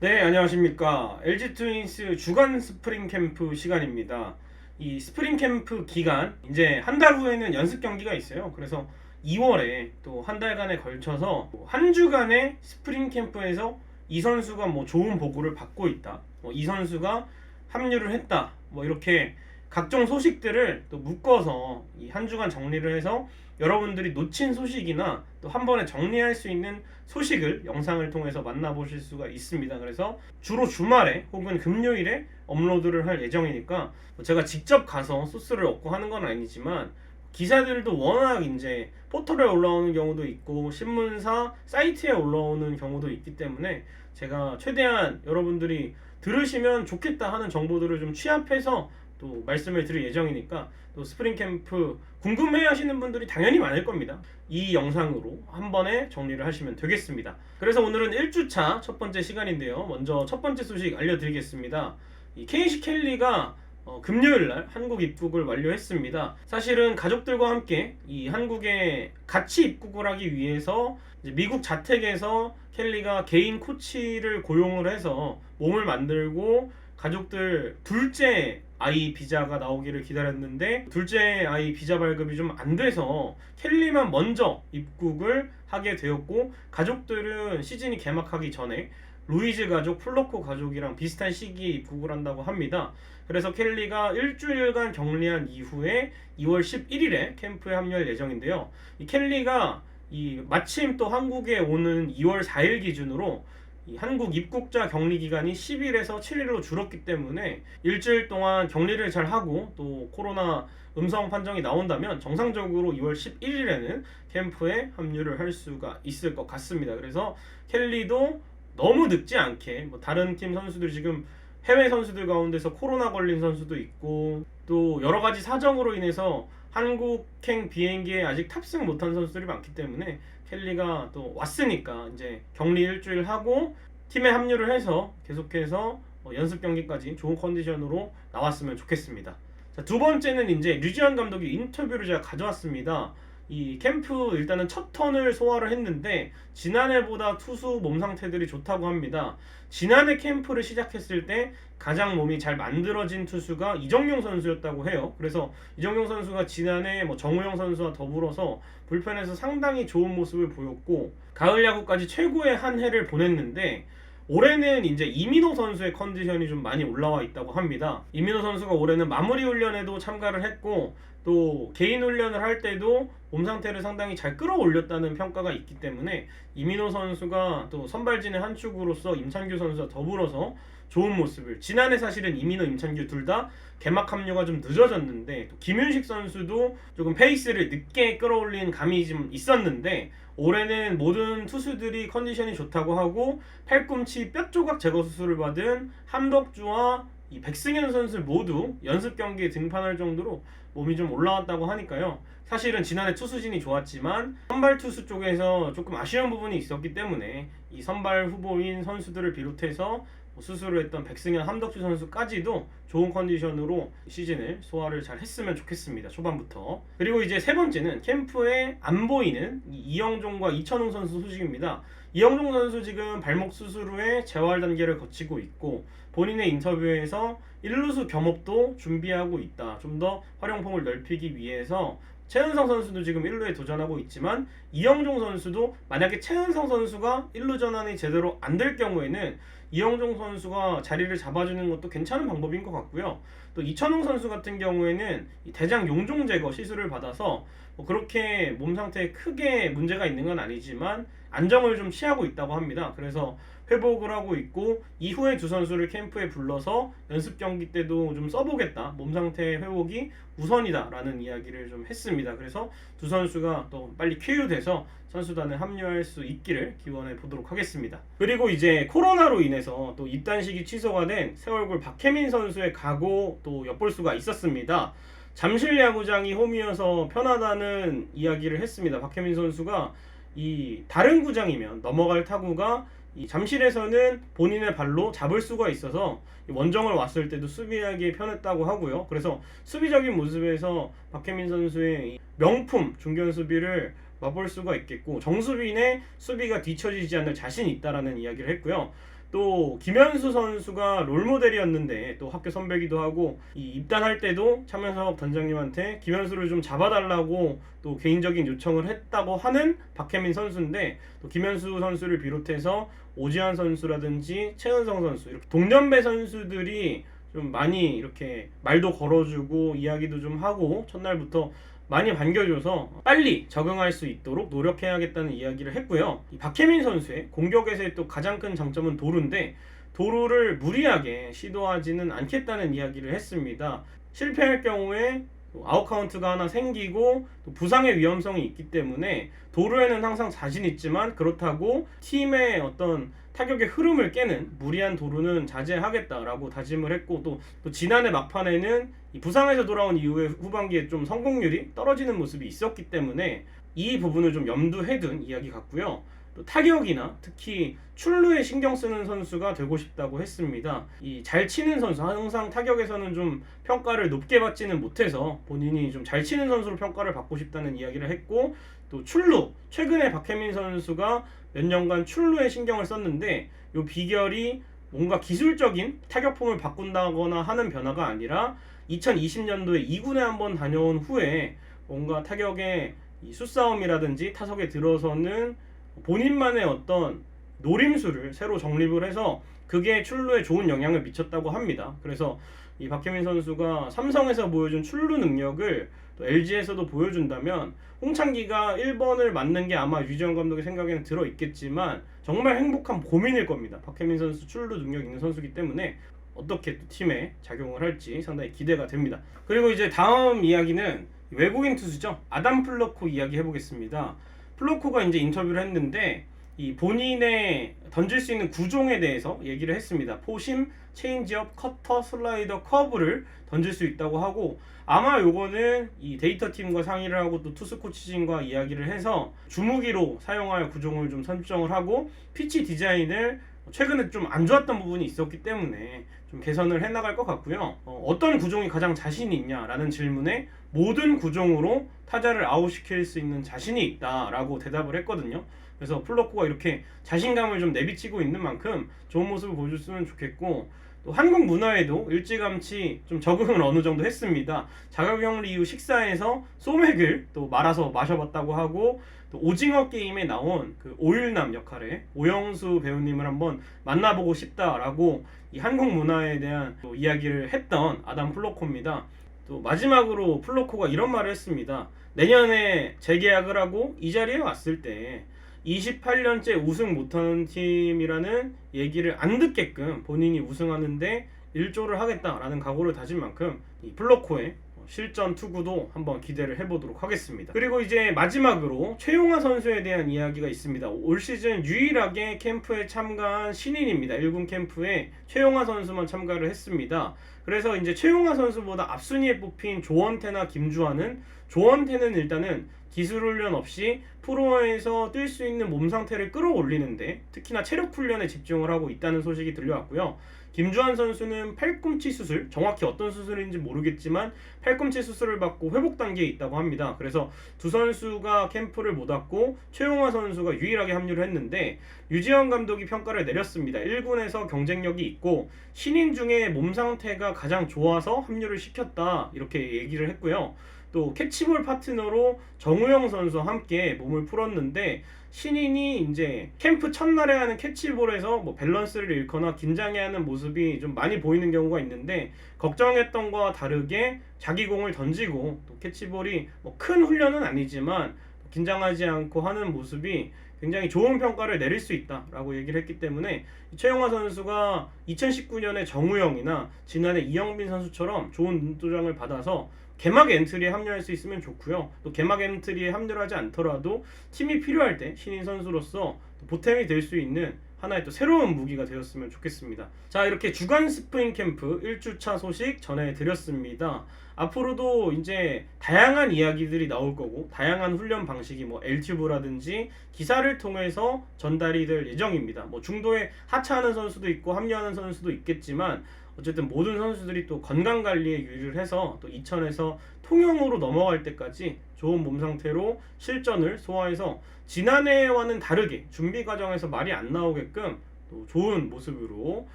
네, 안녕하십니까. LG 트윈스 주간 스프링 캠프 시간입니다. 이 스프링 캠프 기간, 이제 한 달 후에는 연습 경기가 있어요. 그래서 2월에 또 한 달간에 걸쳐서 한 주간의 스프링 캠프에서 이 선수가 뭐 좋은 보고를 받고 있다. 뭐 이 선수가 합류를 했다. 뭐 이렇게 각종 소식들을 또 묶어서 이 한 주간 정리를 해서 여러분들이 놓친 소식이나 또 한 번에 정리할 수 있는 소식을 영상을 통해서 만나보실 수가 있습니다. 그래서 주로 주말에 혹은 금요일에 업로드를 할 예정이니까 제가 직접 가서 소스를 얻고 하는 건 아니지만 기사들도 워낙 이제 포털에 올라오는 경우도 있고 신문사 사이트에 올라오는 경우도 있기 때문에 제가 최대한 여러분들이 들으시면 좋겠다 하는 정보들을 좀 취합해서 또 말씀을 드릴 예정이니까 또 스프링 캠프 궁금해 하시는 분들이 당연히 많을 겁니다. 이 영상으로 한 번에 정리를 하시면 되겠습니다. 그래서 오늘은 1주차 첫 번째 시간인데요. 먼저 첫 번째 소식 알려드리겠습니다. 이 케이시 켈리가 어, 금요일 날 한국 입국을 완료했습니다. 사실은 가족들과 함께 이 한국에 같이 입국을 하기 위해서 미국 자택에서 켈리가 개인 코치를 고용을 해서 몸을 만들고 가족들 둘째 아이 비자가 나오기를 기다렸는데 둘째 아이 비자 발급이 좀 안 돼서 켈리만 먼저 입국을 하게 되었고 가족들은 시즌이 개막하기 전에 루이즈 가족, 플로코 가족이랑 비슷한 시기에 입국을 한다고 합니다. 그래서 켈리가 일주일간 격리한 이후에 2월 11일에 캠프에 합류할 예정인데요. 이 켈리가 이 마침 또 한국에 오는 2월 4일 기준으로 이 한국 입국자 격리 기간이 10일에서 7일로 줄었기 때문에 일주일 동안 격리를 잘 하고 또 코로나 음성 판정이 나온다면 정상적으로 2월 11일에는 캠프에 합류를 할 수가 있을 것 같습니다. 그래서 켈리도 너무 늦지 않게 뭐 다른 팀 선수들 지금 해외 선수들 가운데서 코로나 걸린 선수도 있고 또 여러 가지 사정으로 인해서 한국행 비행기에 아직 탑승 못한 선수들이 많기 때문에 켈리가 또 왔으니까 이제 격리 일주일 하고 팀에 합류를 해서 계속해서 어, 연습 경기까지 좋은 컨디션으로 나왔으면 좋겠습니다. 자, 두 번째는 이제 류지현 감독의 인터뷰를 제가 가져왔습니다. 이 캠프 일단은 첫 턴을 소화를 했는데 지난해보다 투수 몸 상태들이 좋다고 합니다. 지난해 캠프를 시작했을 때 가장 몸이 잘 만들어진 투수가 이정용 선수였다고 해요. 그래서 이정용 선수가 지난해 뭐 정우영 선수와 더불어서 불펜에서 상당히 좋은 모습을 보였고 가을 야구까지 최고의 한 해를 보냈는데 올해는 이제 이민호 선수의 컨디션이 좀 많이 올라와 있다고 합니다. 이민호 선수가 올해는 마무리 훈련에도 참가를 했고 또 개인 훈련을 할 때도 몸 상태를 상당히 잘 끌어올렸다는 평가가 있기 때문에 이민호 선수가 또 선발진의 한 축으로서 임찬규 선수와 더불어서 좋은 모습을 지난해 사실은 이민호, 임찬규 둘 다 개막 합류가 좀 늦어졌는데 또 김윤식 선수도 조금 페이스를 늦게 끌어올린 감이 좀 있었는데 올해는 모든 투수들이 컨디션이 좋다고 하고 팔꿈치 뼈 조각 제거 수술을 받은 함덕주와 이 백승현 선수 모두 연습 경기에 등판할 정도로 몸이 좀 올라왔다고 하니까요. 사실은 지난해 투수진이 좋았지만 선발 투수 쪽에서 조금 아쉬운 부분이 있었기 때문에 이 선발 후보인 선수들을 비롯해서 뭐 수술을 했던 백승현, 함덕주 선수까지도 좋은 컨디션으로 시즌을 소화를 잘 했으면 좋겠습니다. 초반부터. 그리고 이제 세 번째는 캠프에 안 보이는 이 이영종과 이천웅 선수 소식입니다. 이영종 선수 지금 발목 수술 후에 재활 단계를 거치고 있고 본인의 인터뷰에서 1루수 겸업도 준비하고 있다. 좀 더 활용폭을 넓히기 위해서 최은성 선수도 지금 1루에 도전하고 있지만 이영종 선수도 만약에 최은성 선수가 1루 전환이 제대로 안 될 경우에는 이영종 선수가 자리를 잡아주는 것도 괜찮은 방법인 것 같고요. 또 이천웅 선수 같은 경우에는 이 대장 용종 제거 시술을 받아서 뭐 그렇게 몸 상태에 크게 문제가 있는 건 아니지만 안정을 좀 취하고 있다고 합니다. 그래서 회복을 하고 있고 이후에 두 선수를 캠프에 불러서 연습 경기 때도 좀 써보겠다. 몸 상태 회복이 우선이다라는 이야기를 좀 했습니다. 그래서 두 선수가 또 빨리 쾌유돼서 선수단에 합류할 수 있기를 기원해 보도록 하겠습니다. 그리고 이제 코로나로 인해서 또 입단식이 취소가 된 세월골 박혜민 선수의 각오 또 엿볼 수가 있었습니다. 잠실 야구장이 홈이어서 편하다는 이야기를 했습니다. 박혜민 선수가 이 다른 구장이면 넘어갈 타구가 이 잠실에서는 본인의 발로 잡을 수가 있어서 이 원정을 왔을 때도 수비하기 편했다고 하고요. 그래서 수비적인 모습에서 박혜민 선수의 이 명품 중견 수비를 맛볼 수가 있겠고 정수빈의 수비가 뒤처지지 않을 자신이 있다라는 이야기를 했고요. 또 김현수 선수가 롤 모델이었는데 또 학교 선배기도 하고 이 입단할 때도 차명석 단장님한테 김현수를 좀 잡아달라고 또 개인적인 요청을 했다고 하는 박혜민 선수인데 또 김현수 선수를 비롯해서 오지환 선수라든지 최은성 선수 이렇게 동년배 선수들이 좀 많이 이렇게 말도 걸어주고 이야기도 좀 하고 첫날부터 많이 반겨줘서 빨리 적응할 수 있도록 노력해야겠다는 이야기를 했고요. 이 박혜민 선수의 공격에서의 또 가장 큰 장점은 도루인데 도루를 무리하게 시도하지는 않겠다는 이야기를 했습니다. 실패할 경우에 또 아웃카운트가 하나 생기고 또 부상의 위험성이 있기 때문에 도루에는 항상 자신 있지만 그렇다고 팀의 어떤 타격의 흐름을 깨는 무리한 도루는 자제하겠다라고 다짐을 했고 또, 또 지난해 막판에는 이 부상에서 돌아온 이후에 후반기에 좀 성공률이 떨어지는 모습이 있었기 때문에 이 부분을 좀 염두해 둔 이야기 같고요. 또 타격이나 특히 출루에 신경 쓰는 선수가 되고 싶다고 했습니다. 이 잘 치는 선수 항상 타격에서는 좀 평가를 높게 받지는 못해서 본인이 좀 잘 치는 선수로 평가를 받고 싶다는 이야기를 했고 또 출루 최근에 박혜민 선수가 몇 년간 출루에 신경을 썼는데 이 비결이 뭔가 기술적인 타격폼을 바꾼다거나 하는 변화가 아니라 2020년도에 2군에 한번 다녀온 후에 뭔가 타격의 이 수싸움이라든지 타석에 들어서는 본인만의 어떤 노림수를 새로 정립을 해서 그게 출루에 좋은 영향을 미쳤다고 합니다. 그래서 이 박혜민 선수가 삼성에서 보여준 출루 능력을 또 LG에서도 보여준다면 홍창기가 1번을 맞는 게 아마 유지영 감독의 생각에는 들어 있겠지만 정말 행복한 고민일 겁니다. 박혜민 선수 출루 능력 있는 선수기 때문에 어떻게 또 팀에 작용을 할지 상당히 기대가 됩니다. 그리고 이제 다음 이야기는 외국인 투수죠. 아담 플러코 이야기 해보겠습니다. 플로코가 이제 인터뷰를 했는데 이 본인의 던질 수 있는 구종에 대해서 얘기를 했습니다. 포심, 체인지업, 커터, 슬라이더, 커브를 던질 수 있다고 하고 아마 요거는 이 데이터 팀과 상의를 하고 또 투수 코치진과 이야기를 해서 주무기로 사용할 구종을 좀 선정을 하고 피치 디자인을 최근에 좀 안 좋았던 부분이 있었기 때문에 좀 개선을 해나갈 것 같고요. 어, 떤 구종이 가장 자신이 있냐라는 질문에 모든 구종으로 타자를 아웃시킬 수 있는 자신이 있다라고 대답을 했거든요. 그래서 플로코가 이렇게 자신감을 좀 내비치고 있는 만큼 좋은 모습을 보여줬으면 좋겠고 또 한국 문화에도 일찌감치 좀 적응을 어느 정도 했습니다. 자가격리 이후 식사에서 소맥을 또 말아서 마셔봤다고 하고 또 오징어 게임에 나온 그 오일남 역할에 오영수 배우님을 한번 만나보고 싶다라고 이 한국 문화에 대한 또 이야기를 했던 아담 플로코입니다. 또 마지막으로 플로코가 이런 말을 했습니다. 내년에 재계약을 하고 이 자리에 왔을 때 28년째 우승 못하는 팀이라는 얘기를 안 듣게끔 본인이 우승하는데 일조를 하겠다라는 각오를 다진 만큼 이 플로코의 실전 투구도 한번 기대를 해보도록 하겠습니다. 그리고 이제 마지막으로 최용화 선수에 대한 이야기가 있습니다. 올 시즌 유일하게 캠프에 참가한 신인입니다. 1군 캠프에 최용화 선수만 참가를 했습니다. 그래서 이제 최용화 선수보다 앞순위에 뽑힌 조원태나 김주환은 조원태는 일단은 기술 훈련 없이 프로에서 뛸 수 있는 몸 상태를 끌어올리는데 특히나 체력 훈련에 집중을 하고 있다는 소식이 들려왔고요. 김주환 선수는 팔꿈치 수술, 정확히 어떤 수술인지 모르겠지만 팔꿈치 수술을 받고 회복 단계에 있다고 합니다. 그래서 두 선수가 캠프를 못 왔고 최용화 선수가 유일하게 합류를 했는데 유지현 감독이 평가를 내렸습니다. 1군에서 경쟁력이 있고 신인 중에 몸 상태가 가장 좋아서 합류를 시켰다 이렇게 얘기를 했고요. 또 캐치볼 파트너로 정우영 선수와 함께 몸을 풀었는데 신인이 이제 캠프 첫날에 하는 캐치볼에서 뭐 밸런스를 잃거나 긴장해 하는 모습이 좀 많이 보이는 경우가 있는데 걱정했던 거와 다르게 자기 공을 던지고 또 캐치볼이 뭐 큰 훈련은 아니지만 긴장하지 않고 하는 모습이 굉장히 좋은 평가를 내릴 수 있다라고 얘기를 했기 때문에 최영화 선수가 2019년에 정우영이나 지난해 이영빈 선수처럼 좋은 눈도장을 받아서 개막 엔트리에 합류할 수 있으면 좋고요. 또 개막 엔트리에 합류를 하지 않더라도 팀이 필요할 때 신인 선수로서 보탬이 될 수 있는 하나의 또 새로운 무기가 되었으면 좋겠습니다. 자, 이렇게 주간 스프링 캠프 1주차 소식 전해드렸습니다. 앞으로도 이제 다양한 이야기들이 나올 거고, 다양한 훈련 방식이 뭐 엘튜브라든지 기사를 통해서 전달이 될 예정입니다. 뭐 중도에 하차하는 선수도 있고, 합류하는 선수도 있겠지만, 어쨌든 모든 선수들이 또 건강 관리에 유의를 해서 또 2000에서 통영으로 넘어갈 때까지 좋은 몸 상태로 실전을 소화해서 지난해와는 다르게 준비 과정에서 말이 안 나오게끔 또 좋은 모습으로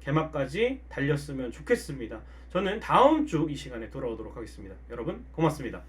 개막까지 달렸으면 좋겠습니다. 저는 다음 주 이 시간에 돌아오도록 하겠습니다. 여러분 고맙습니다.